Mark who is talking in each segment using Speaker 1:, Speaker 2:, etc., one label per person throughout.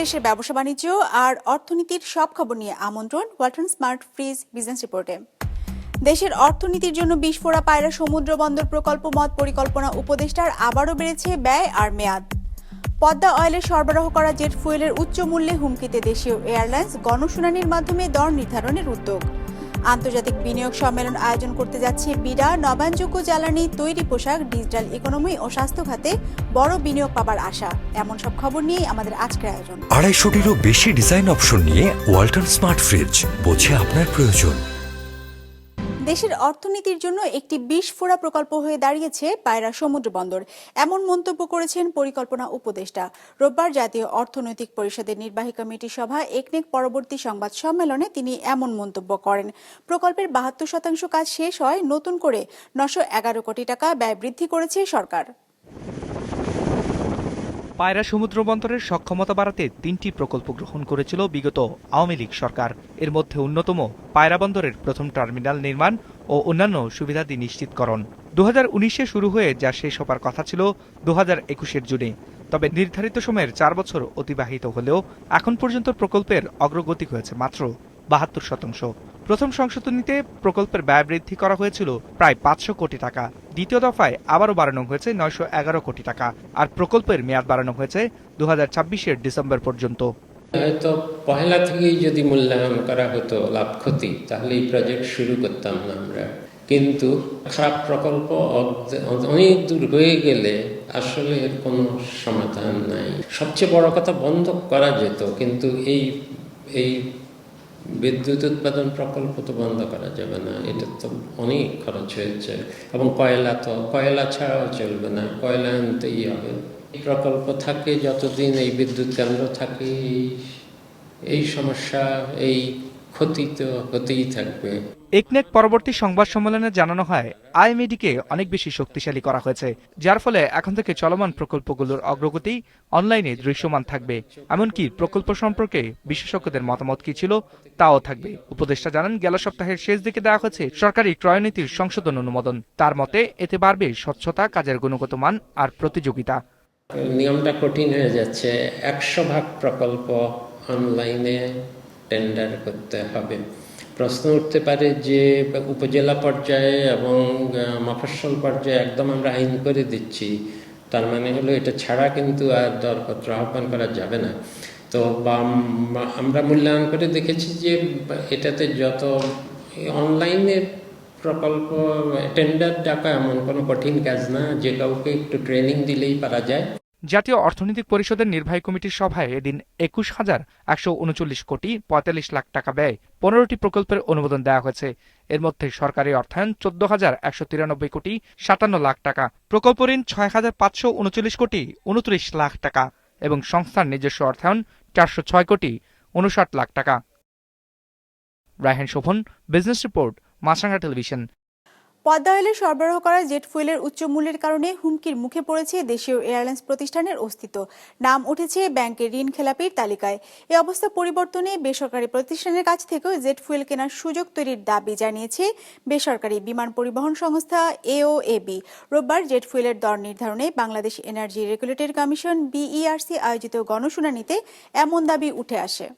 Speaker 1: দেশ ব্যবসা বাণিজ্য আর অর্থনীতির সব খবর নিয়ে আমন্ত্রণ ওয়ালটন স্মার্ট ফ্রিজ বিজনেস রিপোর্টে। দেশের অর্থনীতির জন্য বিস্ফোরা পায়রা সমুদ্র বন্দর প্রকল্প মত পরিকল্পনা উপদেষ্টার আবারও বেড়েছে ব্যয় আর মেয়াদ। পদ্মা অয়েলের সরবরাহ করা জেট ফুয়েলের উচ্চ মূল্যে হুমকিতে দেশীয় এয়ারলাইন্স গণশুনানির মাধ্যমে দর নির্ধারণের উদ্যোগ। আন্তর্জাতিক বিনিয়োগ সম্মেলন আয়োজন করতে যাচ্ছে বিডা। নবায়নযোগ্য জ্বালানি, তৈরি পোশাক, ডিজিটাল ইকোনমি ও স্বাস্থ্য খাতে বড় বিনিয়োগ পাবার আশা। এমন সব খবর নিয়েই আমাদের আজকের আয়োজন।
Speaker 2: আড়াইশোটিরও বেশি ডিজাইন অপশন নিয়ে ওয়ালটন স্মার্ট ফ্রিজ, বোঝে আপনার প্রয়োজন।
Speaker 1: দেশের অর্থনীতির জন্য একটি বিস্ফোরা প্রকল্প হয়ে দাঁড়িয়েছে পায়রা সমুদ্র বন্দর। এমন মন্তব্য করেছেন পরিকল্পনা উপদেষ্টা। রোববার জাতীয় অর্থনৈতিক পরিষদের নির্বাহী কমিটি সভা একনেক পরবর্তী সংবাদ সম্মেলনে তিনি এমন মন্তব্য করেন। প্রকল্পের বাহাত্তর শতাংশ কাজ শেষ হয় নতুন করে নশো এগারো কোটি টাকা ব্যয় বৃদ্ধি করেছে সরকার।
Speaker 3: পায়রা সমুদ্র বন্দরের সক্ষমতা বাড়াতে তিনটি প্রকল্প গ্রহণ করেছিল বিগত আওয়ামী লীগ সরকার। এর মধ্যে অন্যতম পায়রা বন্দরের প্রথম টার্মিনাল নির্মাণ ও অন্যান্য সুবিধাদি নিশ্চিতকরণ। দু হাজার শুরু হয়ে যা শেষ হবার কথা ছিল দু হাজার একুশের জুনে। তবে নির্ধারিত সময়ের চার বছর অতিবাহিত হলেও এখন পর্যন্ত প্রকল্পের অগ্রগতি হয়েছে মাত্র বাহাত্তর শতাংশ। প্রথম সংশোধনীতে প্রকল্পের ব্যয় বৃদ্ধি করা হয়েছিল প্রায় পাঁচশো কোটি টাকা। দ্বিতীয় দফায় আবারও বাড়ানো হয়েছে নয়শো এগারো কোটি টাকা, আর প্রকল্পের মেয়াদ বাড়ানো হয়েছে দু হাজার ছাব্বিশের ডিসেম্বর পর্যন্ত।
Speaker 4: হয়তো পহেলা থেকেই যদি মূল্যায়ন করা হতো লাভ ক্ষতি তাহলে এই প্রজেক্ট শুরু করতাম না আমরা। কিন্তু খারাপ প্রকল্প অনেক দূর হয়ে গেলে আসলে এর কোনো সমাধান নাই। সবচেয়ে বড় কথা বন্ধ করা যেত, কিন্তু এই এই বিদ্যুৎ উৎপাদন প্রকল্প তো বন্ধ করা যাবে না, এটা তো অনেক খরচ হয়েছে। এবং কয়লা তো, কয়লা ছাড়াও চলবে না, কয়লা আনতেই হবে। এই প্রকল্প থাকে যতদিন এই বিদ্যুৎ কেন্দ্র থাকে, এই- এই সমস্যা, এই ক্ষতি তো হতেই থাকবে।
Speaker 3: একনেক পরবর্তী সংবাদ সম্মেলনে জানানো হয় আইএমএডিকে অনেক বেশি শক্তিশালী করা হয়েছে, যার ফলে এখন থেকে চলমান প্রকল্পগুলোর অগ্রগতি অনলাইনে দৃশ্যমান থাকবে। এমনকি প্রকল্প সম্পর্কে বিশেষজ্ঞদের মতামত কি ছিল, তাও থাকবে। উপদেষ্টা জানান, গেল সপ্তাহের শেষ দিকে দেওয়া হয়েছে সরকারি ক্রয়নীতির সংশোধন অনুমোদন। তার মতে, এতে বাড়বে স্বচ্ছতা, কাজের গুণগত মান আর প্রতিযোগিতা।
Speaker 4: নিয়মটা কঠিন হয়ে যাচ্ছে। একশো ভাগ প্রকল্প অনলাইনে টেন্ডার করতে হবে। প্রশ্ন উঠতে পারে যে উপজেলা পর্যায়ে এবং মফস্বল পর্যায়ে একদম আমরা আইন করে দিচ্ছি। তার মানে হলো এটা ছাড়া কিন্তু আর দরপত্র আহ্বান করা যাবে না। তো বাম- আমরা মূল্যায়ন করে দেখেছি যে এটাতে যত অনলাইনে প্রকল্প, টেন্ডার ডাকা এমন কোনো কঠিন কাজ না, যে কাউকে একটু ট্রেনিং দিলেই পারা যায়।
Speaker 3: জাতীয় অর্থনৈতিক পরিষদের নির্বাহী কমিটির সভায় এদিন একুশ হাজার একশো উনচল্লিশ কোটি পঁয়তাল্লিশ লাখ টাকা ব্যয় পনেরোটি প্রকল্পের অনুমোদন দেওয়া হয়েছে। এর মধ্যে সরকারি অর্থায়ন চোদ্দ হাজার একশো তিরানব্বই কোটি সাতান্ন লাখ টাকা, প্রকল্প ঋণ ছয় হাজার পাঁচশো উনচল্লিশ কোটি উনত্রিশ লাখ টাকা এবং সংস্থার নিজস্ব অর্থায়ন চারশো ছয় কোটি উনষাট lakh taka. Raihan Shovon business report Maasranga television
Speaker 1: Padma অয়েলের সরবরাহ করা জেট ফুয়েলের উচ্চ মূল্যের কারণে হুমকির মুখে পড়েছে দেশীয় এয়ারলাইন্স প্রতিষ্ঠানের অস্তিত্ব। নাম উঠেছে ব্যাংকের ঋণ খেলাপির তালিকায়। এ অবস্থা পরিবর্তনে বেসরকারি প্রতিষ্ঠানের কাছ থেকেও জেট ফুয়েল কেনার সুযোগ তৈরির দাবি জানিয়েছে বেসরকারি বিমান পরিবহন সংস্থা এওএবি রোববার জেট ফুয়েলের দর নির্ধারণে Bangladesh energy regulatory commission BERC আয়োজিত গণশুনানিতে এমন দাবি উঠে আসে।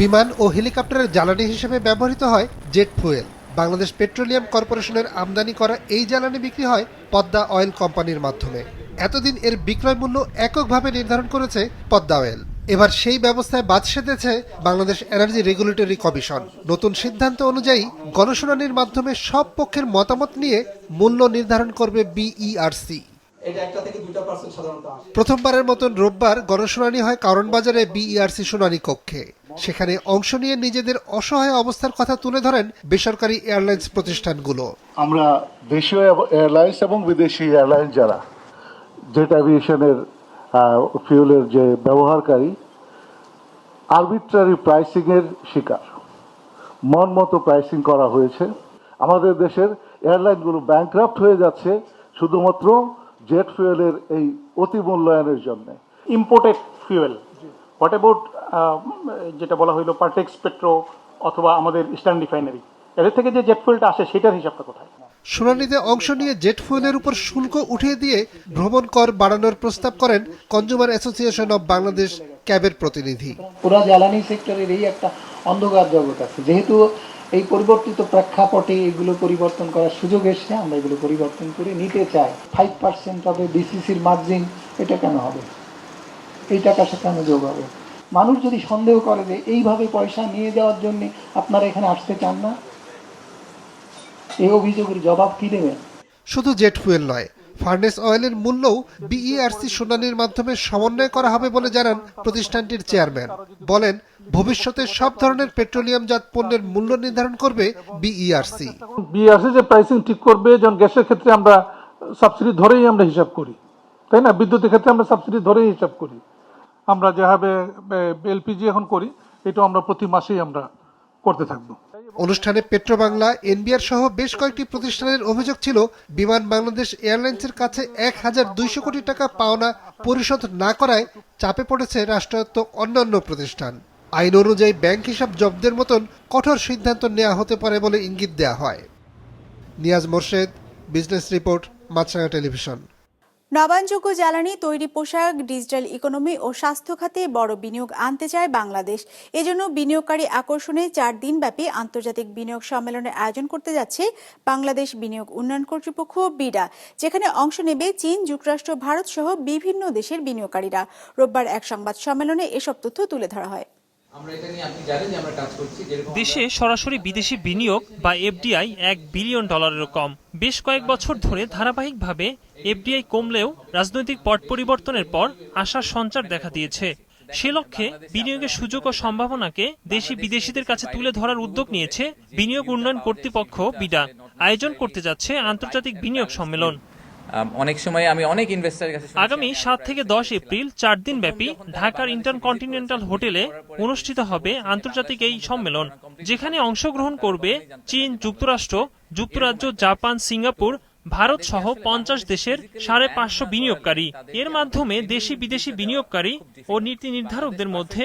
Speaker 5: বিমান ও হেলিকপ্টারের জ্বালানি হিসেবে ব্যবহৃত হয় জেট ফুয়েল। বাংলাদেশ পেট্রোলিয়াম কর্পোরেশনের আমদানি করা এই জ্বালানি বিক্রি হয় পদ্মা অয়েল কোম্পানির মাধ্যমে। এতদিন এর বিক্রয় মূল্য এককভাবে নির্ধারণ করেছে পদ্মা অয়েল। এবার সেই ব্যবস্থায় বাদ সেধেছে বাংলাদেশ এনার্জি রেগুলেটরি কমিশন। নতুন সিদ্ধান্ত অনুযায়ী গণশুনানির মাধ্যমে সব পক্ষের মতামত নিয়ে মূল্য নির্ধারণ করবে বিইআরসি।
Speaker 6: এটা একটা থেকে দুইটা পার্সেন্ট সাধারণত আসে।
Speaker 5: প্রথমবারের মতন রোববার গণশুনানি হয় কারণ বাজারে বিইআরসি শুনানি কক্ষে। সেখানে অংশ নিয়ে নিজেদের অসহায় অবস্থার কথা তুলে ধরেন বেসরকারি এয়ারলাইন্স প্রতিষ্ঠানগুলো।
Speaker 7: আমরা দেশীয় এয়ারলাইন্স এবং বিদেশি এয়ারলাইন্স যারা জেট অ্যাভিয়েশনের ফিউলের যে ব্যবহারকারী আরবিট্রারি প্রাইসিংয়ের শিকার। মন মতো প্রাইসিং করা হয়েছে। আমাদের দেশের এয়ারলাইনগুলো ব্যাংক্রাফ্ট হয়ে যাচ্ছে শুধুমাত্র জেট ফুয়েলের এই অতি মূল্যায়নের জন্য।
Speaker 6: ইম্পোর্টেড ফুয়েল হোয়াট অ্যাবাউট যেটা বলা হইল পার্টেক্স পেট্রো অথবা আমাদের ইস্টার্ন রিফাইনারি এদের থেকে যে জেট ফুয়েলটা আসে সেটার হিসাবটা কোথায়?
Speaker 5: শুনানিতে অংশ নিয়ে জেট ফুয়েলের উপর শুল্ক উঠিয়ে দিয়ে ভ্রমণ কর বাড়ানোর প্রস্তাব করেন কনজুমার অ্যাসোসিয়েশন অব বাংলাদেশ ক্যাবের প্রতিনিধি।
Speaker 6: পুরা জ্বালানি সেক্টরের এই একটা অন্ধকার জগৎ আছে। যেহেতু এই পরিবর্তিত প্রেক্ষাপটে এগুলো পরিবর্তন করার সুযোগ এসছে, আমরা এগুলো পরিবর্তন করে নিতে চাই। ফাইভ পার্সেন্ট হবে বিসিসির মার্জিন এটা কেন হবে? এই টাকার সাথে কেন যোগ হবে? মানুষ যদি সন্দেহ করে যে এইভাবে পয়সা নিয়ে যাওয়ার জন্য আপনারা এখানে আসতে চান না, এই অভিযোগের জবাব কি দেবেন?
Speaker 5: শুধু জেট ফুয়েল নয় ফার্নেস অয়েলের মূল্যও বিইআরসি শুনানির মাধ্যমে সমন্বয় করা হবে বলে জানান প্রতিষ্ঠানটির চেয়ারম্যান। বলেন, ভবিষ্যতে সব ধরনের পেট্রোলিয়ামজাত পণ্যের মূল্য নির্ধারণ করবে বিইআরসি
Speaker 8: বিআরসি যে প্রাইসিং ঠিক করবে যেমন গ্যাসের ক্ষেত্রে আমরা সাবসিডি ধরেই আমরা হিসাব করি। তাই না? বিদ্যুতের ক্ষেত্রে আমরা সাবসিডি ধরেই হিসাব করি। আমরা যেভাবে এলপিজি এখন করি, এটাও আমরা প্রতি মাসেই আমরা করতে থাকব।
Speaker 5: অনুষ্ঠানে পেট্রোবাংলা, এনবিআর সহ বেশ কয়েকটি প্রতিষ্ঠানের অভিযোগ ছিল, বিমান বাংলাদেশ এয়ারলাইন্সের কাছে এক হাজার দুইশো কোটি টাকা পাওনা পরিশোধ না করায় চাপে পড়েছে রাষ্ট্রায়ত্ত অন্যান্য প্রতিষ্ঠান। আইন অনুযায়ী ব্যাংক হিসাব জব্দের মতন কঠোর সিদ্ধান্ত নেওয়া হতে পারে বলে ইঙ্গিত দেওয়া হয়। Niaz Morshed, business report, Maasranga television.
Speaker 1: নবায়নযোগ্য জ্বালানি, তৈরি পোশাক, ডিজিটাল ইকোনমি ও স্বাস্থ্য খাতে বড় বিনিয়োগ আনতে চায় বাংলাদেশ। এজন্য বিনিয়োগকারী আকর্ষণে চার দিনব্যাপী আন্তর্জাতিক বিনিয়োগ সম্মেলনের আয়োজন করতে যাচ্ছে বাংলাদেশ বিনিয়োগ উন্নয়ন কর্তৃপক্ষ, বিডা, যেখানে অংশ নেবে চীন, যুক্তরাষ্ট্র ভারত সহ বিভিন্ন দেশের বিনিয়োগকারীরা। রোববার এক সংবাদ সম্মেলনে এসব তথ্য তুলে ধরা হয়।
Speaker 9: দেশে সরাসরি বিদেশি বিনিয়োগ বা এফডিআই এক বিলিয়ন ডলারেরও কম। বেশ কয়েক বছর ধরে ধারাবাহিকভাবে এফডিআই কমলেও রাজনৈতিক পট পরিবর্তনের পর আশার সঞ্চার দেখা দিয়েছে। সে লক্ষ্যে বিনিয়োগের সুযোগ ও সম্ভাবনাকে দেশি বিদেশিদের কাছে তুলে ধরার উদ্যোগ নিয়েছে বিনিয়োগ উন্নয়ন কর্তৃপক্ষ বিডা। আয়োজন করতে যাচ্ছে আন্তর্জাতিক বিনিয়োগ সম্মেলন।
Speaker 10: অনেক সময় আমি অনেক ইনভেস্টারের কাছে
Speaker 9: আগামী সাত থেকে দশ এপ্রিল, চার দিন ব্যাপী ঢাকার ইন্টারকন্টিনেন্টাল হোটেলে অনুষ্ঠিত হবে আন্তর্জাতিক এই সম্মেলন, যেখানে অংশগ্রহণ করবে চীন, যুক্তরাষ্ট্র, যুক্তরাজ্য, জাপান, সিঙ্গাপুর, ভারত সহ পঞ্চাশ দেশের সাড়ে পাঁচশো বিনিয়োগকারী। এর মাধ্যমে দেশি বিদেশি বিনিয়োগকারী ও নীতি নির্ধারকদের মধ্যে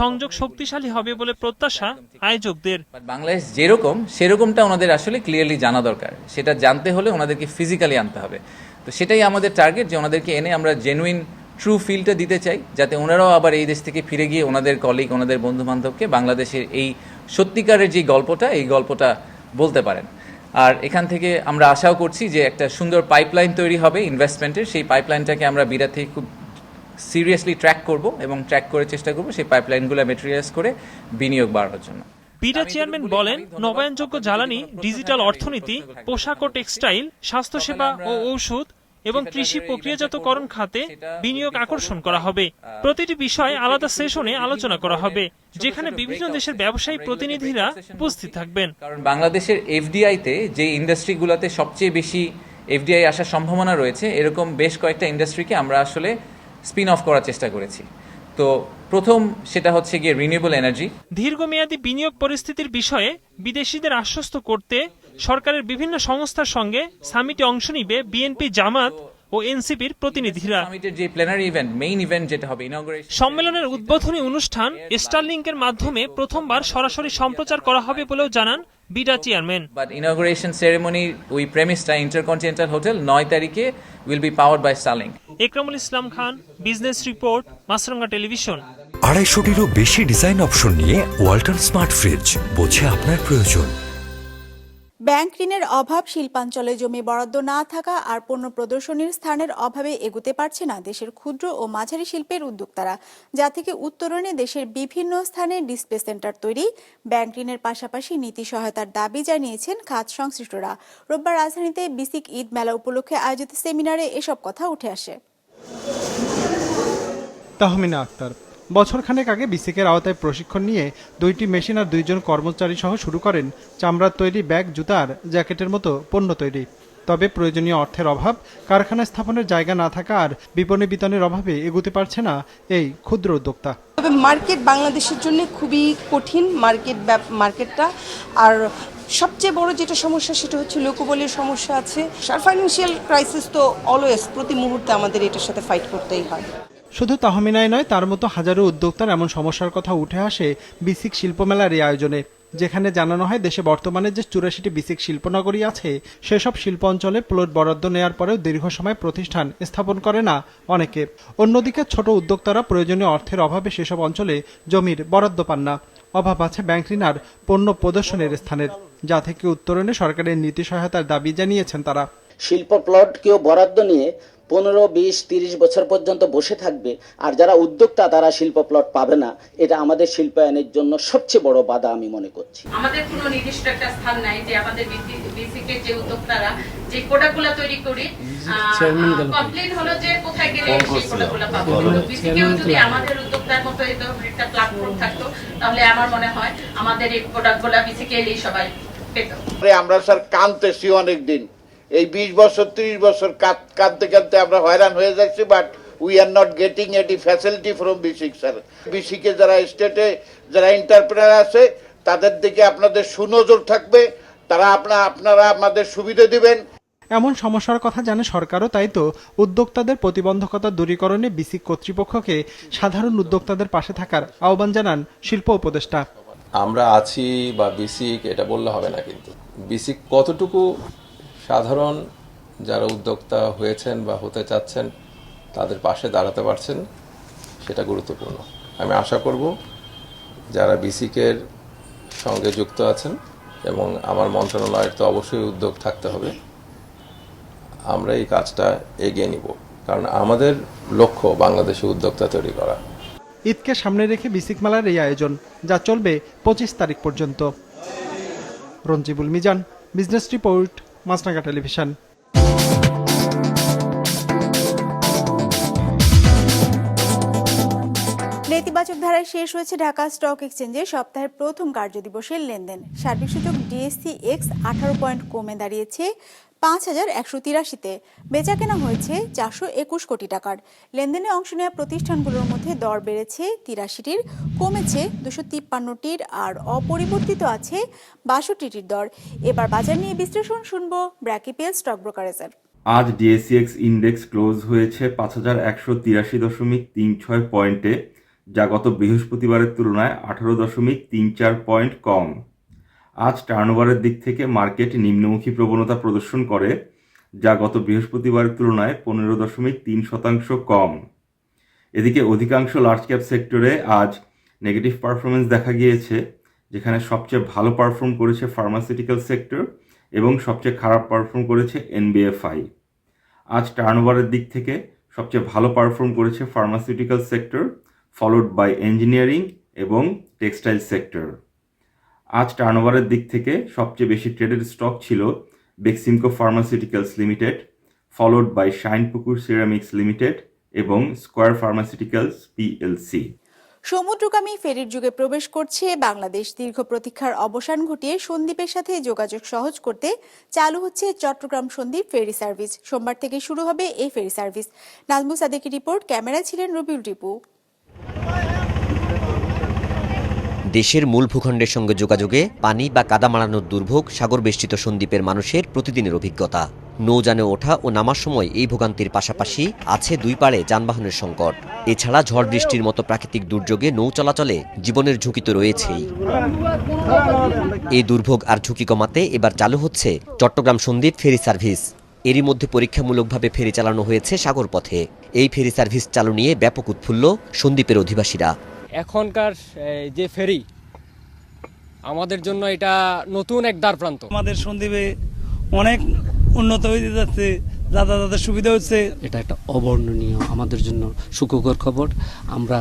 Speaker 9: সংযোগ শক্তিশালী হবে বলে প্রত্যাশা আয়োজকদের
Speaker 10: বাংলাদেশ যেরকম সেরকমটা ওনাদের আসলে ক্লিয়ারলি জানা দরকার। সেটা জানতে হলে ওনাদেরকে ফিজিক্যালি আনতে হবে। তো সেটাই আমাদের টার্গেট যে ওনাদেরকে এনে আমরা জেনুইন ট্রু ফিলটা দিতে চাই যাতে ওনারাও আবার এই দেশ থেকে ফিরে গিয়ে ওনাদের কলিগ ওনাদের বন্ধু বান্ধবকে বাংলাদেশের এই সত্যিকারের যে গল্পটা এই গল্পটা বলতে পারেন। আর এখান থেকে আমরা আশাও করছি যে একটা সুন্দর পাইপলাইন তৈরি হবে ইনভেস্টমেন্টের সেই পাইপলাইনটাকে আমরা বিরাট থেকে খুব সিরিয়াসলি ট্র্যাক করব এবং ট্র্যাক করে চেষ্টা করব সেই পাইপলাইনগুলো মেটেরিয়ালাইজ করে বিনিয়োগ বাড়ানোর জন্য।
Speaker 9: বিডা চেয়ারম্যান বলেন নবায়নযোগ্য জ্বালানি ডিজিটাল অর্থনীতি পোশাক ও টেক্সটাইল স্বাস্থ্যসেবা ও ঔষধ এবং কৃষি প্রক্রিয়াজাতকরণ খাতে বিনিয়োগ আকর্ষণ করা হবে। প্রতিটি বিষয় আলাদা সেশনে আলোচনা করা হবে যেখানে বিভিন্ন দেশের ব্যবসায়ী প্রতিনিধিরা উপস্থিত থাকবেন।
Speaker 10: কারণ বাংলাদেশের এফডিআইতে যে ইন্ডাস্ট্রিগুলোতে সবচেয়ে বেশি এফডিআই আসার সম্ভাবনা রয়েছে এরকম বেশ কয়েকটা ইন্ডাস্ট্রিকে আমরা আসলে স্পিন অফ করার চেষ্টা করেছি। তো প্রথম সেটা হচ্ছে গিয়ে রিনিউয়েবল এনার্জি
Speaker 9: দীর্ঘমেয়াদী বিনিয়োগ পরিস্থিতির বিষয়ে বিদেশিদের আশ্বস্ত করতে সরকারের বিভিন্ন সংস্থার সঙ্গে সামিটে অংশ নিবে বিএনপি জামাত ও এনসিপির প্রতিনিধিরা।
Speaker 10: যে প্ল্যানারি ইভেন্ট মেইন ইভেন্ট যেটা হবে ইনগ্রেশন
Speaker 9: সম্মেলনের উদ্বোধনী অনুষ্ঠান স্টারলিংকের মাধ্যমে প্রথমবার সরাসরি সম্প্রচার করা হবে বলেও জানান BIDA chairman.
Speaker 10: But inauguration ceremony ওই প্রেমিসটা ইন্টারকন্টিনেন্টাল হোটেল নয় তারিখে will be powered by সালিং
Speaker 9: Ekramul Islam Khan business report Maasranga television.
Speaker 2: আড়াইশোটিরও বেশি ডিজাইন অপশন নিয়ে ওয়াল্টন স্মার্ট ফ্রিজ বোঝে আপনার প্রয়োজন।
Speaker 1: ব্যাংক ঋণের অভাব শিল্পাঞ্চলে জমি বরাদ্দ না থাকা আর পণ্য প্রদর্শনীর স্থানের অভাবে এগুতে পারছে না দেশের ক্ষুদ্র ও মাঝারি শিল্পের উদ্যোক্তারা যা থেকে উত্তরণে দেশের বিভিন্ন স্থানে ডিসপ্লে সেন্টার তৈরি। ব্যাংক ঋণের পাশাপাশি নীতি সহায়তার দাবি জানিয়েছেন খাত সংশ্লিষ্টরা। রোববার রাজধানীতে বিসিক ঈদ মেলা উপলক্ষে আয়োজিত সেমিনারে এসব কথা উঠে আসে।
Speaker 11: তাহমিনা আক্তার, বছরখানেক আগে বিসিকের আওতায় প্রশিক্ষণ নিয়ে দুইটি মেশিন আর দুইজন কর্মচারী সহ শুরু করেন চামড়ার তৈরি ব্যাগ জুতার জ্যাকেটের মতো পণ্য তৈরি। তবে প্রয়োজনীয় অর্থের অভাব, কারখানা স্থাপনের জায়গা না থাকা আর বিপণী বিতরণের অভাবে এগুতে পারছে না এই ক্ষুদ্র উদ্যোক্তা।
Speaker 12: তবে মার্কেট বাংলাদেশের জন্য খুবই কঠিন মার্কেট মার্কেটটা। আর সবচেয়ে বড় যেটা সমস্যা সেটা হচ্ছে লোকবলের সমস্যা আছে। আর ফাইন্যান্সিয়াল ক্রাইসিস তো অলওয়েজ প্রতি মুহূর্তে আমাদের এটার সাথে ফাইট করতেই হয়।
Speaker 11: শুধু তাহমিনাই নয়, তার মতো হাজারো উদ্যোক্তার এমন সমস্যার কথা উঠে আসে বিসিক শিল্পমেলার এই আয়োজনে, যেখানে জানানো হয় দেশে বর্তমানে যে চুরাশিটি বিসিক শিল্পনগরী আছে, সেসব শিল্প অঞ্চলে প্লট বরাদ্দ নেওয়ার পরেও দীর্ঘ সময় প্রতিষ্ঠান স্থাপন করে না অনেকে। অন্যদিকে ছোট উদ্যোক্তারা প্রয়োজনীয় অর্থের অভাবে সেসব অঞ্চলে জমির বরাদ্দ পান না। অভাব আছে ব্যাংক ঋণ আর পণ্য প্রদর্শনের স্থানের যা থেকে উত্তরণে সরকারের নীতি সহায়তার দাবি জানিয়েছেন তারা।
Speaker 13: শিল্প প্লট কেউ বরাদ্দ নিয়ে পনেরো বিশ তিরিশ বছর পর্যন্ত বসে থাকবে। আর যারা উদ্যোক্তা তারা শিল্প প্লট পাবে না। এটা আমাদের শিল্পায়নের জন্য সবচেয়ে বড় বাধা আমি মনে করছি।
Speaker 14: আমাদের কোনো নির্দিষ্ট একটা স্থান নাই যে আমাদের বিসিকে যে উদ্যোক্তারা যে প্রোডাক্টগুলো তৈরি করি কমপ্লেন হলো যে কোথায় গেলে সেই প্রোডাক্টগুলো পাবো। বিসিকেও যদি আমাদের উদ্যোক্তার মতো এই ধরনের একটা প্ল্যাটফর্ম থাকতো তাহলে আমার মনে হয় আমাদের এই প্রোডাক্টগুলো বিসিকে এলেই সবাই পেত।
Speaker 15: আমরা স্যার কাঁদতেছি অনেক দিন এই বিশ বছর ত্রিশ বছর কাঁদতে কাঁদতে আমরা হয়রান হয়ে যাচ্ছি but we are not getting এটি ফ্যাসিলিটি ফ্রম বিসিক স্যার বিসিকে যারা স্টেটে যারা এন্টারপ্রেনার আছে তাদের দিকে আপনাদের সুনজর থাকবে তারা আপনার আপনারা আমাদের সুবিধা দিবেন।
Speaker 11: এমন সমস্যার কথা জানে সরকারও তাই তো। উদ্যোক্তাদের প্রতিবন্ধকতা দূরীকরণে বিসিক কর্তৃপক্ষকে সাধারণ উদ্যোক্তাদের পাশে থাকার আহ্বান জানান শিল্প উপদেষ্টা।
Speaker 16: আমরা আছি বা বিসিক এটা বললে হবে না কিন্তু। বিসিক কতটুকু সাধারণ যারা উদ্যোক্তা হয়েছেন বা হতে চাচ্ছেন, তাদের পাশে দাঁড়াতে পারছেন, সেটা গুরুত্বপূর্ণ। আমি আশা করব যারা বিসিকের সঙ্গে যুক্ত আছেন এবং আমার মন্ত্রণালয়ের তো অবশ্যই উদ্যোগ থাকতে হবে, আমরা এই কাজটা এগিয়ে নিব। কারণ আমাদের লক্ষ্য বাংলাদেশে উদ্যোক্তা তৈরি করা।
Speaker 11: ঈদকে সামনে রেখে বিসিক মেলার এই আয়োজন, যা চলবে পঁচিশ তারিখ পর্যন্ত। Ranjibul Mizan, business report. Maasranga television.
Speaker 1: নেতিবাচক ধারায় শেষ হয়েছে ঢাকা স্টক এক্সচেঞ্জে সপ্তাহের প্রথম কার্যদিবসের লেনদেন। সার্বিক সূচক ডিএসসি এক্স আঠারো পয়েন্ট কমে দাঁড়িয়েছে পাঁচ হাজার একশো তিরাশিতে। বেচা কেনা হয়েছে চারশো একুশ কোটি টাকার। লেনদেনে অংশ নেওয়া প্রতিষ্ঠানগুলোর মধ্যে দর বেড়েছে তিরাশিটির, কমেছে দুশো তিপ্পান্নটির আর অপরিবর্তিত আছে বাষট্টিটির দর। এবার বাজার নিয়ে বিশ্লেষণ শুনব ব্র্যাকিপিএল স্টক ব্রোকারেজের।
Speaker 17: আজ ডিএসসিএক্স ইন্ডেক্স ক্লোজ হয়েছে পাঁচ হাজার একশো তিরাশি দশমিক তিন ছয় পয়েন্টে। যা গত বৃহস্পতিবারের তুলনায় আঠারো দশমিক তিন চার পয়েন্ট কম। আজ টার্নওভারের দিক থেকে মার্কেট নিম্নমুখী প্রবণতা প্রদর্শন করে, যা গত বৃহস্পতিবারের তুলনায় পনেরো দশমিক তিন শতাংশ কম। এদিকে অধিকাংশ লার্জ ক্যাপ সেক্টরে আজ নেগেটিভ পারফরমেন্স দেখা গিয়েছে, যেখানে সবচেয়ে ভালো পারফর্ম করেছে ফার্মাসিউটিক্যাল সেক্টর এবং সবচেয়ে খারাপ পারফর্ম করেছে এনবিএফআই আজ টার্নওভারের দিক থেকে সবচেয়ে ভালো পারফর্ম করেছে pharmaceutical sector followed by engineering এবং টেক্সটাইল সেক্টর আজ টার্নওভারের দিক থেকে সবচেয়ে বেশি ট্রেডেড স্টক ছিল Beximco pharmaceuticals limited followed by Shinepukur ceramics limited এবং স্কোয়ার ফার্মাসিউটিক্যালস পিএলসি
Speaker 1: সমুদ্রগামী ফেরির যুগে প্রবেশ করছে বাংলাদেশ দীর্ঘ প্রতীক্ষার অবসান ঘটিয়ে সন্দ্বীপের সাথে যোগাযোগ সহজ করতে চালু হচ্ছে চট্টগ্রাম সন্দ্বীপ ফেরি সার্ভিস। সোমবার থেকে শুরু হবে এই ফেরি সার্ভিস। নাজমু সাদেকের রিপোর্ট, ক্যামেরায় ছিলেন রবিউল টিপু।
Speaker 5: দেশের মূল ভূখণ্ডের সঙ্গে যোগাযোগে পানি বা কাদা মারানোর দুর্ভোগ সাগর বেষ্টিত সন্দ্বীপের মানুষের প্রতিদিনের অভিজ্ঞতা। নৌযানে ওঠা ও নামার সময় এই ভোগান্তির পাশাপাশি আছে দুই পাড়ে যানবাহনের সংকট। এছাড়া ঝড় বৃষ্টির মতো প্রাকৃতিক দুর্যোগে নৌ চলাচলে জীবনের ঝুঁকি তো রয়েছেই। এই দুর্ভোগ আর ঝুঁকি কমাতে এবার চালু হচ্ছে চট্টগ্রাম সন্দ্বীপ ফেরি সার্ভিস। এরই মধ্যে পরীক্ষামূলকভাবে ফেরি চালানো হয়েছে সাগর পথে এই ফেরি সার্ভিস চালু নিয়ে ব্যাপক উৎফুল্ল সন্দ্বীপের অধিবাসীরা।
Speaker 12: এখনকার যে ফেরি আমাদের জন্য এটা নতুন এক দ্বার প্রান্ত।
Speaker 18: আমাদের সন্দ্বীপে অনেক উন্নত হয়ে যাচ্ছে যাতায়াতের সুবিধা হচ্ছে।
Speaker 19: এটা একটা অবর্ণনীয় আমাদের জন্য সুখকর খবর। আমরা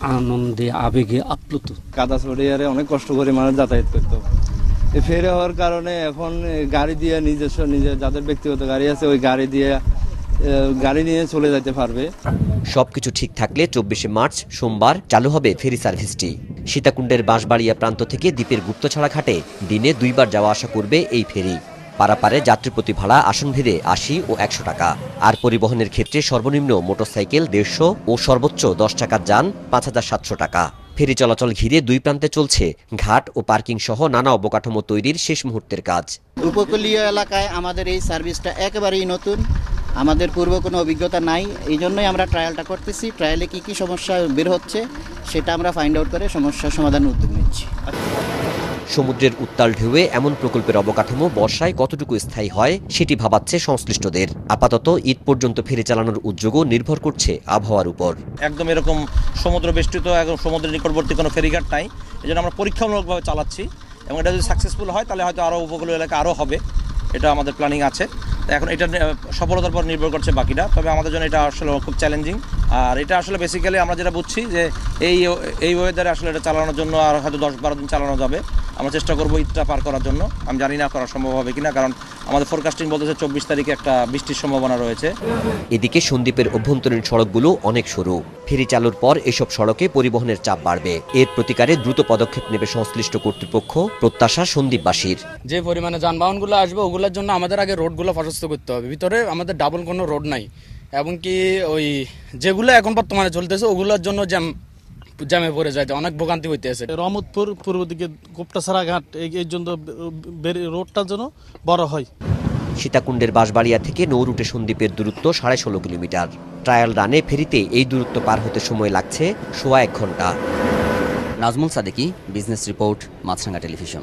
Speaker 19: আনন্দে আবেগে আপ্লুত।
Speaker 20: কাদা ছড়িয়ারে অনেক কষ্ট করে মানুষ যাতায়াত করতো। ফেরে হওয়ার কারণে এখন গাড়ি দিয়ে নিজস্ব নিজের যাদের ব্যক্তিগত গাড়ি আছে ওই গাড়ি দিয়ে গাড়ি নিয়ে চলে যেতে পারবে।
Speaker 5: সবকিছু ঠিক থাকলে চব্বিশে মার্চ, সোমবার চালু হবে ফেরি সার্ভিসটি। সীতাকুণ্ডের বাঁশবাড়িয়া প্রান্ত থেকে দ্বীপের গুপ্তছড়া ঘাটে দিনে দুইবার যাওয়া আসা করবে এই ফেরি। পারাপারে যাত্রী প্রতি ভাড়া আসনভেদে আশি ও একশো টাকা। আর পরিবহনের ক্ষেত্রে সর্বনিম্ন মোটরসাইকেল দেড়শো ও সর্বোচ্চ দশ টাকার যান পাঁচ হাজার সাতশো টাকা। ফেরি চলাচল ঘিরে দুই প্রান্তে চলছে ঘাট ও পার্কিং সহ নানা অবকাঠামো তৈরির শেষ মুহূর্তের কাজ।
Speaker 21: উপকূলীয় এলাকায় আমাদের এই সার্ভিসটা একেবারেই নতুন। আমাদের পূর্ব কোনো অভিজ্ঞতা নাই। এই জন্যই আমরা ট্রায়ালটা করতেছি। ট্রায়ালে কি কি সমস্যা বের হচ্ছে সেটা আমরা ফাইন্ড আউট করে সমস্যার সমাধান উদ্যোগ নিচ্ছি।
Speaker 5: সমুদ্রের উত্তাল ঢেউয়ে এমন প্রকল্পের অবকাঠামো বর্ষায় কতটুকু স্থায়ী হয় সেটি ভাবাচ্ছে সংশ্লিষ্টদের। আপাতত ঈদ পর্যন্ত ফিরে চালানোর উদ্যোগও নির্ভর করছে আবহাওয়ার উপর।
Speaker 22: একদম এরকম সমুদ্র বেষ্টিত একদম সমুদ্রের নিকটবর্তী কোনো ফেরিঘাট নাই এই জন্য আমরা পরীক্ষামূলকভাবে চালাচ্ছি। এবং এটা যদি সাকসেসফুল হয় তাহলে হয়তো আরও উপকূলীয় এলাকা আরও হবে। এটা আমাদের প্ল্যানিং আছে। এখন এটা সফলতার পর নির্ভর করছে বাকিটা তবে আমাদের জন্য এটা আসলে খুব চ্যালেঞ্জিং আর এটা আসলে বেসিক্যালি আমরা যেটা বুঝছি যে এই এই ওয়েদারে আসলে এটা চালানোর জন্য আর হয়তো দশ বারো দিন চালানো যাবে। আমরা চেষ্টা করব ঈদটা পার করার জন্য। আমি জানি না করা সম্ভব হবে কিনা কারণ আমাদের ফোরকাস্টিং বলতেছে চব্বিশ তারিখে একটা বৃষ্টির সম্ভাবনা রয়েছে।
Speaker 5: এদিকে সন্দ্বীপের অভ্যন্তরীণ সড়কগুলো অনেক সরু। ফেরি চালুর পর এসব সড়কে পরিবহনের চাপ বাড়বে। এর প্রতিকারে দ্রুত পদক্ষেপ নেবে সংশ্লিষ্ট কর্তৃপক্ষ প্রত্যাশা সন্দ্বীপবাসীর
Speaker 23: যে পরিমাণে যানবাহনগুলো আসবে ওগুলোর জন্য আমাদের আগে রোডগুলো প্রশস্ত করতে হবে। ভিতরে আমাদের ডাবল কোনো রোড নাই। এবং কি ওই যেগুলো এখন বর্তমানে চলতেছে ওগুলোর জন্য জ্যাম জ্যামে পড়ে যায় অনেক ভোগান্তি হইতেছে
Speaker 24: রহমতপুর পূর্ব দিকে গোপটাছাড়া ঘাট এই- জন্য রোডটার জন্য বড় হয়।
Speaker 5: সীতাকুণ্ডের বাঁশবাড়িয়া থেকে নৌ রুটে সন্দ্বীপের দূরত্ব সাড়ে ষোলো কিলোমিটার। ট্রায়াল রানে ফেরিতে এই দূরত্ব পার হতে সময় লাগছে সোয়া এক ঘণ্টা
Speaker 25: Nazmul Sadeki business report Maasranga television.